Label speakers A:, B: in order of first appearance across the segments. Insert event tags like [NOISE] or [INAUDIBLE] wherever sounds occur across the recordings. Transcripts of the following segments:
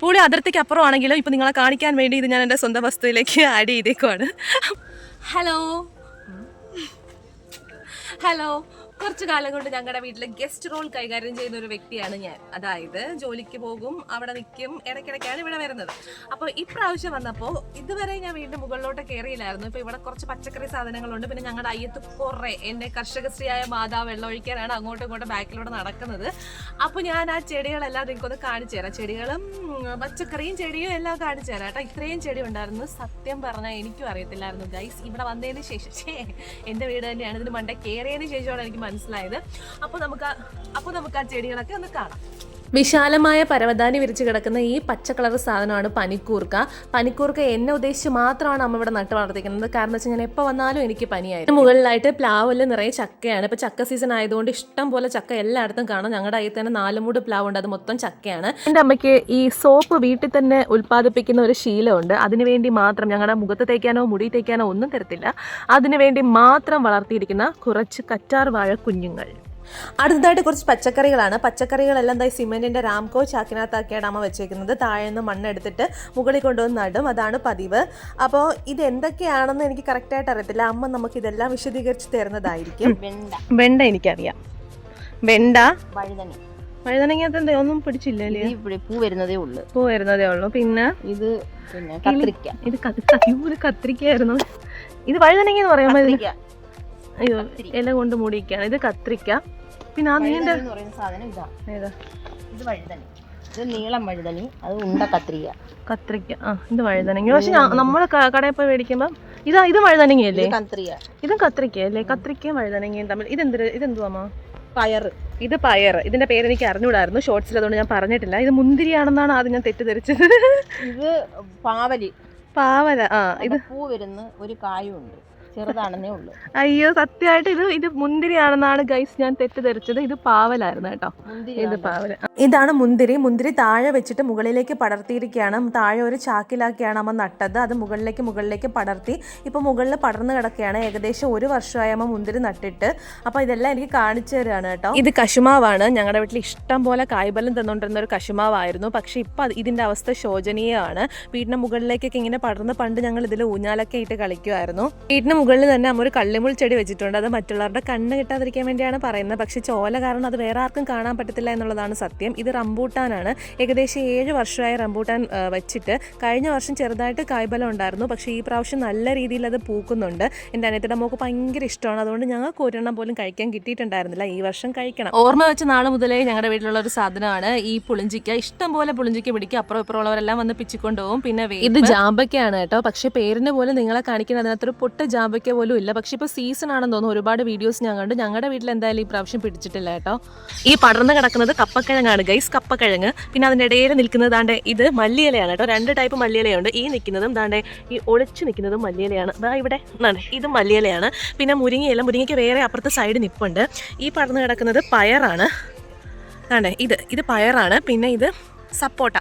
A: പുളി അതിർത്തിക്ക് അപ്പുറമാണെങ്കിലും ഇപ്പൊ നിങ്ങളെ കാണിക്കാൻ വേണ്ടി ഇത് ഞാൻ എന്റെ സ്വന്തം വസ്തുവിലേക്ക് ആഡ് ചെയ്തേക്കുവാണ്. ഹലോ ഹലോ കുറച്ചു കാലം കൊണ്ട് ഞങ്ങളുടെ വീട്ടിലെ ഗസ്റ്റ് റോൾ കൈകാര്യം ചെയ്യുന്ന ഒരു വ്യക്തിയാണ് ഞാൻ. അതായത് ജോലിക്ക് പോകും അവിടെ നിൽക്കും ഇടയ്ക്കിടയ്ക്കാണ് ഇവിടെ വരുന്നത്. അപ്പോൾ ഇപ്രാവശ്യം വന്നപ്പോൾ ഇതുവരെ ഞാൻ വീടിന്റെ മുകളിലോട്ട് കയറിയില്ലായിരുന്നു ഇപ്പോൾ ഇവിടെ കുറച്ച് പച്ചക്കറി സാധനങ്ങളുണ്ട്. പിന്നെ ഞങ്ങളുടെ അയ്യത്ത് കുറേ എന്റെ കർഷകശ്രീയായ മാതാവ് വെള്ളം ഒഴിക്കാനാണ് അങ്ങോട്ടും ഇങ്ങോട്ടും ബാക്കിലൂടെ നടക്കുന്നത്. അപ്പോൾ ഞാൻ ആ ചെടികളെല്ലാം നിങ്ങൾക്കൊന്ന് കാണിച്ചു തരാം. ചെടികളും പച്ചക്കറിയും ചെടിയും എല്ലാം കാണിച്ചു തരാം കേട്ടോ. ഇത്രയും ചെടി ഉണ്ടായിരുന്നു. സത്യം പറഞ്ഞാൽ എനിക്കും അറിയത്തില്ലായിരുന്നു. ഗൈസ് ഇവിടെ വന്നതിന് ശേഷം എന്റെ വീട് തന്നെയാണ്. ഇതിന് മണ്ടേ കയറിയതിന് ശേഷമാണ് എനിക്ക് മനസ്സിലായത്. അപ്പോൾ നമുക്ക് അപ്പോൾ നമുക്ക് ആ ചെടികളൊക്കെ ഒന്ന് കാണാം. വിശാലമായ പരവതാനി വിരിച്ച് കിടക്കുന്ന ഈ പച്ച കളർ സാധനമാണ് പനിക്കൂർക്ക. പനിക്കൂർക്ക എന്നെ ഉദ്ദേശിച്ച് മാത്രമാണ് അമ്മ ഇവിടെ നട്ട് വളർത്തിക്കുന്നത്. കാരണം വെച്ചാൽ ഞാൻ എപ്പോൾ വന്നാലും എനിക്ക് പനിയായിരുന്നു മുകളിലായിട്ട് പ്ലാവിൽ നിറയെ ചക്കയാണ്. ഇപ്പോൾ ചക്ക സീസൺ ആയതുകൊണ്ട് ഇഷ്ടം പോലെ ചക്ക എല്ലായിടത്തും കാണാം. ഞങ്ങളുടെ അയ്യത്ത് തന്നെ നാല് മൂട് പ്ലാവ് ഉണ്ട് അത് മൊത്തം ചക്കയാണ്. എന്റെ അമ്മയ്ക്ക് ഈ സോപ്പ് വീട്ടിൽ തന്നെ ഉൽപ്പാദിപ്പിക്കുന്ന ഒരു ശീലമുണ്ട്. അതിനുവേണ്ടി മാത്രം ഞങ്ങളുടെ മുഖത്ത് തേക്കാനോ മുടി തേക്കാനോ ഒന്നും തരത്തില്ല. അതിനുവേണ്ടി മാത്രം വളർത്തിയിരിക്കുന്ന കുറച്ച് കറ്റാർ വാഴ കുഞ്ഞുങ്ങൾ. അടുത്തതായിട്ട് കുറച്ച് പച്ചക്കറികളാണ്. പച്ചക്കറികളെല്ലാം എന്താ സിമെന്റിന്റെ രാംകോ ചാക്കിനകത്താക്കിയാണ് അമ്മ വെച്ചേക്കുന്നത്. താഴെ നിന്ന് മണ്ണെടുത്തിട്ട് മുകളിൽ കൊണ്ടുവന്ന് നടും. അതാണ് പതിവ്. അപ്പോ ഇത് എന്തൊക്കെയാണെന്ന് എനിക്ക് കറക്റ്റായിട്ട് അറിയത്തില്ല. അമ്മ നമുക്ക് ഇതെല്ലാം വിശദീകരിച്ച് തരുന്നതായിരിക്കും.
B: വെണ്ട.
A: വെണ്ട എനിക്കറിയാം. വെണ്ട?
B: വഴുതന.
A: വഴുതനങ്ങത്ത് ഒന്നും പിടിച്ചില്ല
B: പൂ വരുന്നതേ ഉള്ളു.
A: പൂ വരുന്നതേ ഉള്ളൂ. പിന്നെ?
B: ഇത് പിന്നെ കത്രിക്ക.
A: ഇത് കത്തിയൂര് കത്രിക്കയായിരുന്നു. ഇത് വഴുതനങ്ങ എന്ന് പറയുമ്പോൾ അയ്യോ ഇല കൊണ്ട് മൂടിയിരിക്കുകയാണ്. ഇത് കത്രിക്ക. പിന്നെ ആ നീണ്ട
B: സാധനം ഇതാ.
A: ഏതാ?
B: ഇത് വഴുതന. ഇത് നീളം വഴുതനി. അത് ഉണ്ട കത്രിക.
A: കത്രിക്ക. ആ ഇത് വഴുതനങ്ങ. പക്ഷെ നമ്മൾ കടയിൽ പോയി മേടിക്കുമ്പോൾ ഇതാ ഇത് വഴുതനങ്ങയല്ലേ?
B: ഇത് കത്രിക.
A: ഇതും കത്രിക്ക അല്ലേ കത്രിക്കയും വഴുതനങ്ങയും തമ്മിൽ ഇതെന്ത് ഇതെന്തുവാ
B: പയർ.
A: ഇത് പയർ. ഇതിന്റെ പേര് എനിക്ക് അറിഞ്ഞൂടായിരുന്നു ഷോർട്സിൽ അതുകൊണ്ട് ഞാൻ പറഞ്ഞിട്ടില്ല. ഇത് മുന്തിരിയാണെന്നാണ് ആദ്യം ഞാൻ തെറ്റിദ്ധരിച്ചത്.
B: ഇത് പാവൽ.
A: പാവല. ആ ഇത്
B: പൂ വരുന്ന ഒരു കായും ഉണ്ട് ചെറുതാണെന്നേ ഉള്ളൂ.
A: അയ്യോ സത്യമായിട്ട് ഇത് ഇത് മുന്തിരിയാണെന്നാണ് ഗൈസ് ഞാൻ തെറ്റിദ്ധരിച്ചത്. ഇത് പാവലായിരുന്നു കേട്ടോ. ഇത് പാവല. ഇതാണ് മുന്തിരി. മുന്തിരി താഴെ വെച്ചിട്ട് മുകളിലേക്ക് പടർത്തിയിരിക്കുകയാണ്. താഴെ ഒരു ചാക്കിലാക്കിയാണ് അമ്മ നട്ടത്. അത് മുകളിലേക്ക് മുകളിലേക്ക് പടർത്തി ഇപ്പോൾ മുകളിൽ പടർന്നു കിടക്കുകയാണ്. ഏകദേശം ഒരു വർഷമായി അമ്മ മുന്തിരി നട്ടിട്ട്. അപ്പോൾ ഇതെല്ലാം എനിക്ക് കാണിച്ചു തരുകയാണ് കേട്ടോ. ഇത് കശുമാവാണ്. ഞങ്ങളുടെ വീട്ടിൽ ഇഷ്ടം പോലെ കായ്ബലം തന്നുകൊണ്ടിരുന്ന ഒരു കശുമാവായിരുന്നു. പക്ഷേ ഇപ്പം ഇതിന്റെ അവസ്ഥ ശോചനീയമാണ്. വീടിന്റെ മുകളിലേക്കൊക്കെ ഇങ്ങനെ പടർന്ന് പണ്ട് ഞങ്ങൾ ഇതിൽ ഊഞ്ഞാലൊക്കെ ഇട്ട് കളിക്കുമായിരുന്നു. വീടിന് മുകളിൽ തന്നെ അമ്മ ഒരു കള്ളിമുൾ ചെടി വെച്ചിട്ടുണ്ട്. അത് മറ്റുള്ളവരുടെ കണ്ണ് കിട്ടാതിരിക്കാൻ വേണ്ടിയാണ് പറയുന്നത്. പക്ഷേ ചോല കാരണം അത് വേറെ ആർക്കും കാണാൻ പറ്റത്തില്ല എന്നുള്ളതാണ് സത്യം. ഇത് റംബൂട്ടാനാണ്. ഏകദേശം ഏഴ് വർഷമായി റംബൂട്ടാൻ വെച്ചിട്ട് കഴിഞ്ഞ വർഷം ചെറുതായിട്ട് കായ്ബലം ഉണ്ടായിരുന്നു. പക്ഷേ ഈ പ്രാവശ്യം നല്ല രീതിയിൽ അത് പൂക്കുന്നുണ്ട്. എന്റെ അനിയത്തിയുടെ മോക്ക് ഭയങ്കര ഇഷ്ടമാണ്. അതുകൊണ്ട് ഞങ്ങൾക്ക് ഒരെണ്ണം പോലും കഴിക്കാൻ കിട്ടിയിട്ടുണ്ടായിരുന്നില്ല. ഈ വർഷം കഴിക്കണം. ഓർമ്മ വെച്ച നാൾ മുതലേ ഞങ്ങളുടെ വീട്ടിലുള്ള ഒരു സാധനമാണ്. ഈ പുളിഞ്ചിക്ക. ഇഷ്ടം പോലെ പുളിഞ്ചിക്ക പിടിക്കുക അപ്പുറം ഇപ്പുറം ഉള്ളവരെല്ലാം വന്ന് പിച്ചിക്കൊണ്ടുപോകും. പിന്നെ ഇത് ജാമ്പയ്ക്കാണ് കേട്ടോ. പക്ഷേ പേരിന് പോലും നിങ്ങളെ കാണിക്കുന്ന അതിനകത്തൊരു പൊട്ട ജാമ്പയ്ക്ക പോലും ഇല്ല. പക്ഷെ ഇപ്പോൾ സീസൺ ആണെന്ന് തോന്നുന്നു. ഒരുപാട് വീഡിയോസ് ഞാൻ കണ്ടു. ഞങ്ങളുടെ വീട്ടിൽ എന്തായാലും ഈ പ്രാവശ്യം പിടിച്ചിട്ടില്ല കേട്ടോ. ഈ പടർന്ന് കിടക്കുന്നത് കപ്പക്കിഴങ്ങാണ്. ഗൈസ് കപ്പക്കിഴങ്ങ്. പിന്നെ അതിന്റെ ഇടയിൽ നിൽക്കുന്നത് ദാണ്ടെ ഇത് മല്ലിയിലയാണ് കേട്ടോ. രണ്ട് ടൈപ്പ് മല്ലിയിലയുണ്ട്. ഈ നിൽക്കുന്നതും ദാണ്ടെ ഈ ഒളിച്ചു നിൽക്കുന്നതും മല്ലിയിലയാണ്. ദാ ഇവിടെ ഇതും മല്ലിയിലയാണ്. പിന്നെ മുരിങ്ങയില. മുരിങ്ങയ്ക്ക് വേറെ അപ്പുറത്തെ സൈഡ് നിപ്പുണ്ട്. ഈ പടർന്ന് കിടക്കുന്നത് പയറാണ്. ദാണ്ടെ ഇത് ഇത് പയറാണ്. പിന്നെ ഇത് സപ്പോട്ട.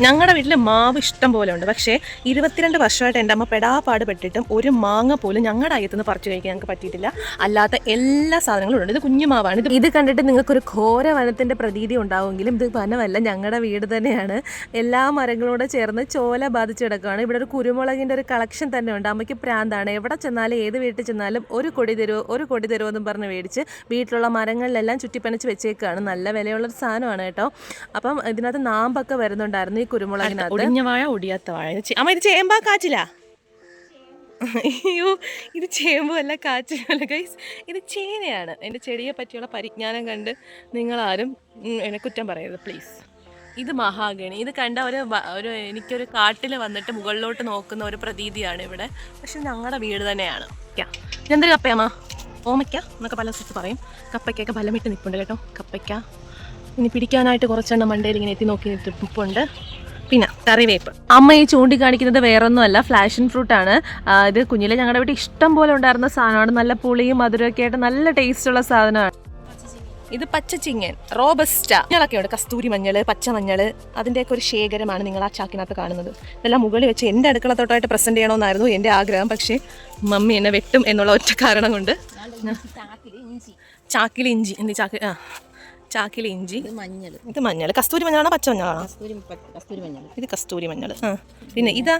A: ഞങ്ങളുടെ വീട്ടിൽ മാവ് ഇഷ്ടം പോലെ ഉണ്ട്. പക്ഷേ ഇരുപത്തിരണ്ട് വർഷമായിട്ട് എന്റെ അമ്മ പെടാപ്പാട് പെട്ടിട്ടും ഒരു മാങ്ങ പോലും ഞങ്ങളുടെ അയ്യത്തുനിന്ന് പറിച്ചു കഴിക്കാൻ ഞങ്ങൾക്ക് പറ്റിയിട്ടില്ല. അല്ലാത്ത എല്ലാ സാധനങ്ങളും ഉണ്ട്. ഇത് കുഞ്ഞു മാവാണ്. ഇത് ഇത് കണ്ടിട്ട് നിങ്ങൾക്കൊരു ഘോര വനത്തിന്റെ പ്രതീതി ഉണ്ടാവുമെങ്കിലും ഇത് വനമല്ല ഞങ്ങളുടെ വീട് തന്നെയാണ്. എല്ലാ മരങ്ങളോട് ചേർന്ന് ചോല ബാധിച്ചു കിടക്കുകയാണ് ഇവിടെ ഒരു കുരുമുളകിന്റെ ഒരു കളക്ഷൻ തന്നെ ഉണ്ട്. അമ്മയ്ക്ക് പ്രാന്താണ്. എവിടെ ചെന്നാലും ഏത് വീട്ടിൽ ചെന്നാലും ഒരു കൊടി തരുമോ ഒരു കൊടി തരുമോ എന്നും പറഞ്ഞ് മേടിച്ച് വീട്ടിലുള്ള മരങ്ങളിലെല്ലാം ചുറ്റിപ്പനച്ച് വെച്ചേക്കുകയാണ് നല്ല വിലയുള്ളൊരു സാധനമാണ് കേട്ടോ. അപ്പം ഇതിനകത്ത് നാമ്പൊക്കെ വരുന്നുണ്ടായിരുന്നു. ഈ കുരുമുളകിനകത്ത്. ഒടിഞ്ഞ വാഴ ഒടിയാത്ത വാഴ. അമ്മ ഇത് ചേമ്പാ കാച്ചില? അയ്യോ ഇത് ചേമ്പും അല്ല കാച്ചിലല്ല ഗൈസ് ഇത് ചേനയാണ്. എന്റെ ചെടിയെ പറ്റിയുള്ള പരിജ്ഞാനം കണ്ട് നിങ്ങളാരും എന്നെ കുറ്റം പറയരുത് പ്ലീസ്. ഇത് മഹാഗണി. ഇത് കണ്ട ഒരു ഒരു എനിക്കൊരു കാട്ടിൽ വന്നിട്ട് മുകളിലോട്ട് നോക്കുന്ന ഒരു പ്രതീതിയാണ് ഇവിടെ. പക്ഷെ ഞങ്ങളുടെ വീട് തന്നെയാണ്. എന്തൊരു കപ്പയാമ്മ ഓമയ്ക്ക എന്നൊക്കെ പല സ്ഥലത്ത് പറയും. കപ്പയ്ക്കൊക്കെ ബലമിട്ട് നിൽപ്പുണ്ട് കേട്ടോ. കപ്പയ്ക്ക. ഇനി പിടിക്കാനായിട്ട് കുറച്ചെണ്ണം മണ്ടയിൽ ഇങ്ങനെ എത്തി നോക്കി നിൽപ്പുണ്ട്. പിന്നെ കറിവേപ്പ്. അമ്മ ഈ ചൂണ്ടിക്കാണിക്കുന്നത് വേറൊന്നുമല്ല ഫ്ലാഷൻ ഫ്രൂട്ട് ആണ് ഇത് കുഞ്ഞിലെ ഞങ്ങളുടെ വീട്ടിൽ ഇഷ്ടം പോലെ ഉണ്ടായിരുന്ന സാധനമാണ്. നല്ല പുളിയും മധുരമൊക്കെ ആയിട്ട് നല്ല ടേസ്റ്റുള്ള സാധനമാണ്. ഇത് പച്ചച്ചിങ്ങൻ റോബസ്റ്റ. മഞ്ഞളൊക്കെ ഉണ്ട് കസ്തൂരി മഞ്ഞൾ പച്ച മഞ്ഞൾ അതിന്റെയൊക്കെ ഒരു ശേഖരമാണ് നിങ്ങൾ ആ ചാക്കിനകത്ത് കാണുന്നത്. ഇതെല്ലാം മുകളിൽ വെച്ച് എന്റെ അടുക്കളത്തോട്ടായിട്ട് പ്രസന്റ് ചെയ്യണമെന്നായിരുന്നു എന്റെ ആഗ്രഹം. പക്ഷേ മമ്മി എന്നെ വെട്ടും എന്നുള്ള ഒറ്റ കാരണം കൊണ്ട്. ചാക്കിൽ ഇഞ്ചി. എന്ത് ചാക്ക്? ആ. ചാക്കിൽ ഇഞ്ചി.
B: മഞ്ഞൾ
A: ഇത് മഞ്ഞൾ കസ്തൂരി മഞ്ഞളാണോ പച്ച മഞ്ഞളാണോ
B: കസ്തൂരി മഞ്ഞൾ
A: ഇത് കസ്തൂരി മഞ്ഞൾ ആ. പിന്നെ ഇതാ?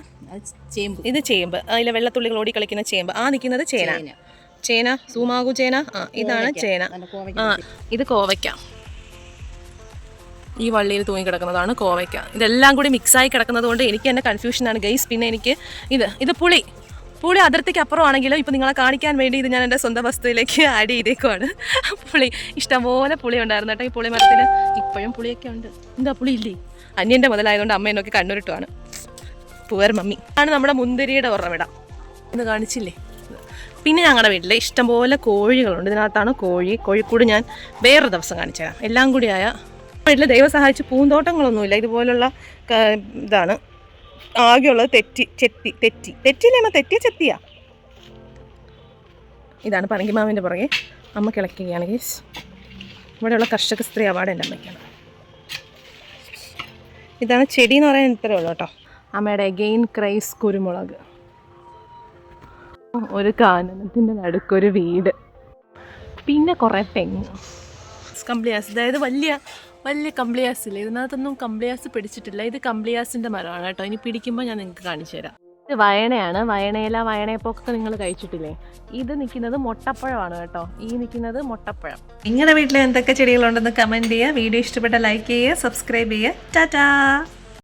B: ചേമ്പ്.
A: ഇത് ചേമ്പ്. അതിലെ വെള്ളത്തുള്ളികൾ ഓടി കളിക്കുന്ന ചേമ്പ്. ആ നിൽക്കുന്നത് ചേന.
B: ചേന.
A: സൂമാകു ചേന. ആ ഇതാണ് ചേന. ആ ഇത് കോവയ്ക്ക. ഈ വള്ളിയിൽ തൂങ്ങി കിടക്കുന്നതാണ് കോവയ്ക്ക. ഇതെല്ലാം കൂടി മിക്സായി കിടക്കുന്നത് കൊണ്ട് എനിക്ക് തന്നെ കൺഫ്യൂഷനാണ് ഗൈസ് പിന്നെ എനിക്ക് ഇത് ഇത് പുളി. പുളി അതിർത്തിക്ക് അപ്പുറമാണെങ്കിലും ഇപ്പം നിങ്ങളെ കാണിക്കാൻ വേണ്ടി ഇത് ഞാൻ എന്റെ സ്വന്തം വസ്തുവിലേക്ക് [LAUGHS] ആഡ് ചെയ്തേക്കുവാണ്. പുളി ഇഷ്ടംപോലെ പുളി ഉണ്ടായിരുന്നു കേട്ടോ ഈ പുളി മരത്തിൽ ഇപ്പോഴും പുളിയൊക്കെ ഉണ്ട്. എന്താ പുളി ഇല്ലേ? അന്യന്റെ മുതലായതുകൊണ്ട് അമ്മ എന്നൊക്കെ കണ്ണുരുട്ടുവാണ്. പുവർ മമ്മി ആണ് നമ്മുടെ മുന്തിരിയുടെ ഉറവിടം. ഇന്ന് കാണിച്ചില്ലേ? പിന്നെ ഞങ്ങളുടെ വീട്ടിൽ ഇഷ്ടംപോലെ കോഴികളുണ്ട്. ഇതിനകത്താണ് കോഴി. കോഴിക്കൂട് ഞാൻ വേറെ ദിവസം കാണിച്ചു തരാം എല്ലാം കൂടിയായ വീട്ടിൽ ദൈവം സഹായിച്ച് പൂന്തോട്ടങ്ങളൊന്നുമില്ല. ഇതുപോലുള്ള ഇതാണ്. ആകെയുള്ളത് തെറ്റി ചെത്തി തെറ്റി. തെറ്റിയിലേമ്മ തെറ്റിയ ചെത്തിയാ? ഇതാണ് പറങ്കിമാവിന്റെ പുറകെ. അമ്മ കിളക്കുകയാണ് ഗീസ് ഇവിടെയുള്ള കർഷക സ്ത്രീ അവാർഡ് എന്റെ അമ്മയ്ക്കാണ്. ഇതാണ് ചെടി എന്ന് പറയാൻ ഇത്രയേ ഉള്ളൂ കേട്ടോ. അമ്മയുടെ എഗെയിൻ ക്രൈസ് കുരുമുളക്. ഒരു കാനനത്തിന്റെ നടുക്കൊരു വീട്. പിന്നെ കുറേ തെങ്ങ്. കംപ്ലീറ്റ് അതായത് വലിയ വലിയ കംപ്ലിയാസ് ഇല്ല ഇതിനകത്തൊന്നും കംപ്ലിയാസ് പിടിച്ചിട്ടില്ല. ഇത് കംപ്ലിയാസിന്റെ മരമാണ് കേട്ടോ. ഇനി പിടിക്കുമ്പോൾ ഞാൻ നിങ്ങൾക്ക് കാണിച്ചു തരാം. ഇത് വയണയാണ്. വയണയില വയണയപ്പൊക്കെ നിങ്ങൾ കഴിച്ചിട്ടില്ലേ? ഇത് നിൽക്കുന്നത് മുട്ടപ്പഴമാണ് കേട്ടോ. ഈ നിൽക്കുന്നത് മുട്ടപ്പഴം. നിങ്ങളുടെ വീട്ടിൽ എന്തൊക്കെ ചെടികളുണ്ടെന്ന് കമന്റ് ചെയ്യുക. വീഡിയോ ഇഷ്ടപ്പെട്ട ലൈക്ക് ചെയ്യുക സബ്സ്ക്രൈബ് ചെയ്യുക. ടാറ്റാ!